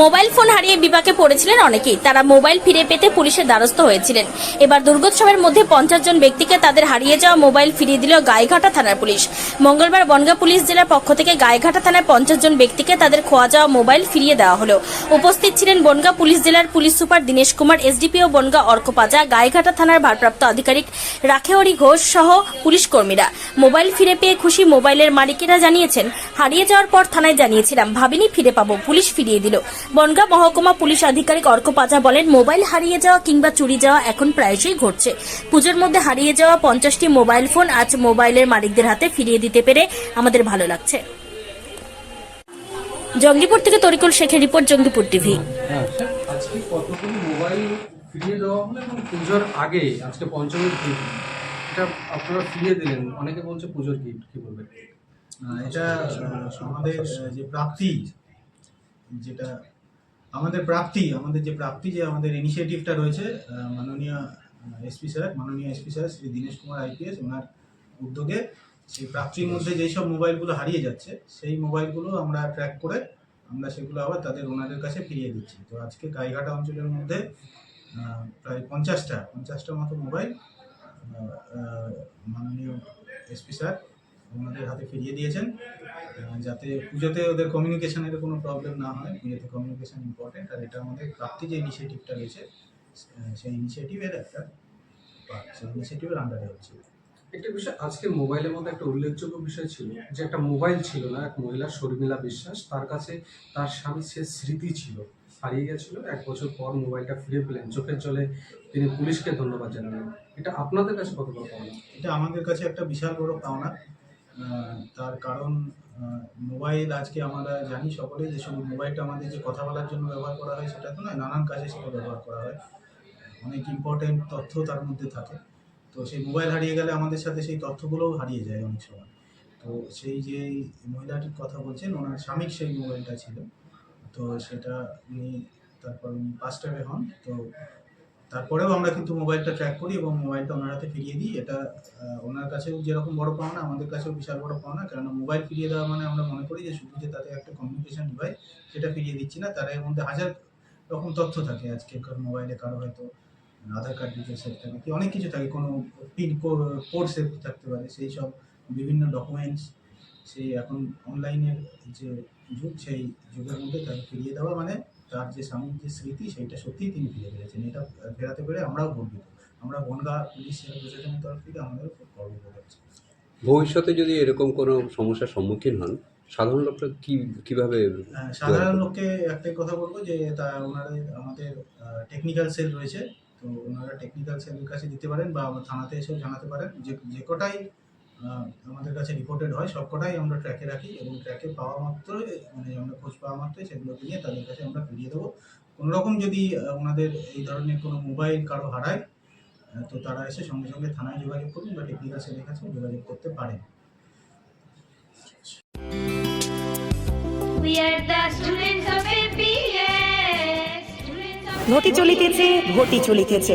Mobile phone হারিয়ে বিপাকে পড়েছিলেন অনেকেই। তারা মোবাইল ফিরে পেতে পুলিশের দ্বারস্থ হয়েছিলেন। এবার দুর্গোৎসবের মধ্যে পঞ্চাশ জন ব্যক্তিকে তাদের হারিয়ে যাওয়া মোবাইল ফিরিয়ে দিল গায়েঘাটা থানার পুলিশ। মঙ্গলবার বনগা পুলিশ জেলার পক্ষ থেকে গায়েঘাটা থানায় পঞ্চাশ জন ব্যক্তিকে তাদের খোয়া যাওয়া মোবাইল ফিরিয়ে দেওয়া হলো। উপস্থিত ছিলেন বনগা পুলিশ জেলার police super Dinesh Kumar SDPO Bangaon অর্কপাজা Gaighata থানার ভারপ্রাপ্ত আধিকারিক রাখেহরি ঘোষ সহ পুলিশ কর্মীরা। মোবাইল ফিরে পেয়ে খুশি মোবাইলের মালিকেরা জানিয়েছেন, হারিয়ে যাওয়ার পর থানায় জানিয়েছিলাম, ভাবিনি ফিরে পাবো। পুলিশ ফিরিয়ে দিল। বনগা মহকুমা পুলিশ আধিকারিক অর্ক পাজা বলেন মোবাইল হারিয়ে যাওয়া কিংবা চুরি যাওয়া এখন প্রায়শই ঘটছে। পুজোর মধ্যে হারিয়ে যাওয়া পঞ্চাশটি মোবাইল ফোন আজ মোবাইলের মালিকদের হাতে ফিরিয়ে দিতে পেরে আমাদের ভালো লাগছে। জঙ্গিপুর থেকে তরিকুল শেখের রিপোর্ট জঙ্গিপুর টিভি। আজকে কতগুলো মোবাইল ফিরিয়ে দেওয়া হলো এবং পুজোর আগে আজকে পঞ্চমীর গিফট এটা আপনারা ফিরিয়ে দিলেন। অনেকে বলছে পুজোর গিফট কি বলবেন? এটা আমাদের যে প্রাপ্তি যেটা আমাদের প্রাপ্তি আমাদের যে প্রাপ্তি যে আমাদের ইনিশিয়েটিভটা রয়েছে মাননীয় এসপি স্যার মাননীয় SP sir Shri Dinesh Kumar IPS ওনার উদ্যোগে সেই প্রাপ্তির মধ্যে যেই সব মোবাইলগুলো হারিয়ে যাচ্ছে সেই মোবাইলগুলো আমরা ট্র্যাক করে আমরা সেগুলো আবার তাদের ওনাদের কাছে ফিরিয়ে দিচ্ছি। তো আজকে গাইঘাটা অঞ্চলের মধ্যে প্রায় পঞ্চাশটা পঞ্চাশটা মতো মোবাইল মাননীয় এসপি স্যার ওনাদের হাতে ফিরিয়ে দিয়েছেন। যাতে পুজোতে ওদের কমিউনিকেশনের কোনো প্রবলেম না হয় পুজোতে কমিউনিকেশন ইম্পর্টেন্ট আর এটা আমাদের প্রাপ্তি যে ইনিশিয়েটিভটা রয়েছে সেই ইনিশিয়েটিভের একটা সেই ইনিশিয়েটিভের আন্ডারে হচ্ছে। একটা বিষয় আজকে মোবাইলের মধ্যে একটা উল্লেখযোগ্য বিষয় ছিল যে একটা মোবাইল ছিল না এক মহিলা শর্মিলা বিশ্বাস তার কাছে তার স্বামী সে স্মৃতি ছিল হারিয়ে গেছিল এক বছর পর মোবাইলটা ফিরে পেলেন চোখের জলে তিনি পুলিশকে ধন্যবাদ জানালেন এটা আপনাদের কাছে কত বড় পাওনা? এটা আমাদের কাছে একটা বিশাল বড় পাওনা তার কারণ মোবাইল আজকে আমরা জানি সকলেই যে শুধু মোবাইলটা আমাদের যে কথা বলার জন্য ব্যবহার করা হয় সেটা তো নয়, নানান কাজে সেটা ব্যবহার করা হয়। অনেক ইম্পর্টেন্ট তথ্য তার মধ্যে থাকে। তো সেই মোবাইল হারিয়ে গেলে আমাদের সাথে সেই তথ্যগুলোও হারিয়ে যায় অনেক সময়। তো সেই যে মহিলাটির কথা বলছেন, ওনার স্বামীর সেই মোবাইলটা ছিল। তো সেটা উনি, তারপর উনি পাঁচ হন। তো তারপরেও আমরা কিন্তু মোবাইলটা ট্র্যাক করি এবং মোবাইলটা ওনার হাতে ফিরিয়ে দিই। এটা ওনার কাছেও যেরকম বড় পাওনা, আমাদের কাছেও বিশাল বড় পাওনা। কেননা মোবাইল ফিরিয়ে দেওয়া মানে আমরা মনে করি যে শুধু যে তাতে একটা কমিউনিকেশন ডিভাইস সেটা ফিরিয়ে দিচ্ছি না, তার এর মধ্যে হাজার রকম তথ্য থাকে আজকের মোবাইলে কারও হয়তো আধার কার্ড ডিটেলস সেভ থাকে, কি অনেক কিছু থাকে। কোনো পিন কোড সেভ থাকতে পারে, সেই সব বিভিন্ন ডকুমেন্টস সেই এখন অনলাইনের যে যুগ সেই যুগের মধ্যে তাকে ফিরিয়ে দেওয়া মানে তার যে স্বামীর যে স্মৃতি সেইটা সত্যিই তিনি ফিরে পেয়েছেন এটা ফেরাতে পেরে আমরাও গর্বিত। আমরা বনগা পুলিশ প্রশাসনের তরফ থেকে আমাদের খুব গর্ববোধ হচ্ছে। ভবিষ্যতে যদি এরকম কোনো সমস্যার সম্মুখীন হন সাধারণ লোকরা কি কীভাবে আহ, সাধারণ লোককে একটাই কথা বলব যে তা ওনাদের আমাদের টেকনিক্যাল সেল রয়েছে। তো ওনারা টেকনিক্যাল সেলের কাছে দিতে পারেন বা আমার থানাতে এসেও জানাতে পারেন। যে যে কটাই আমাদের কাছে রিপোর্টেড হয় সব কটাই আমরা ট্র্যাকে রাখি এবং ট্র্যাকে পাওয়া মাত্রই মানে আমরা খোঁজ পাওয়া মাত্রই সেগুলোকে নিয়ে তাদের কাছে আমরা ফিরিয়ে দেবো কোনো রকম যদি ওনাদের এই ধরনের কোনো মোবাইল কারও হারায় তো তারা এসে সঙ্গে সঙ্গে থানায় যোগাযোগ করুন বা টেকনিক্যাল সেলের কাছে যোগাযোগ করতে পারেন. ঘটি চলিতেছে ঘটি চলিতেছে.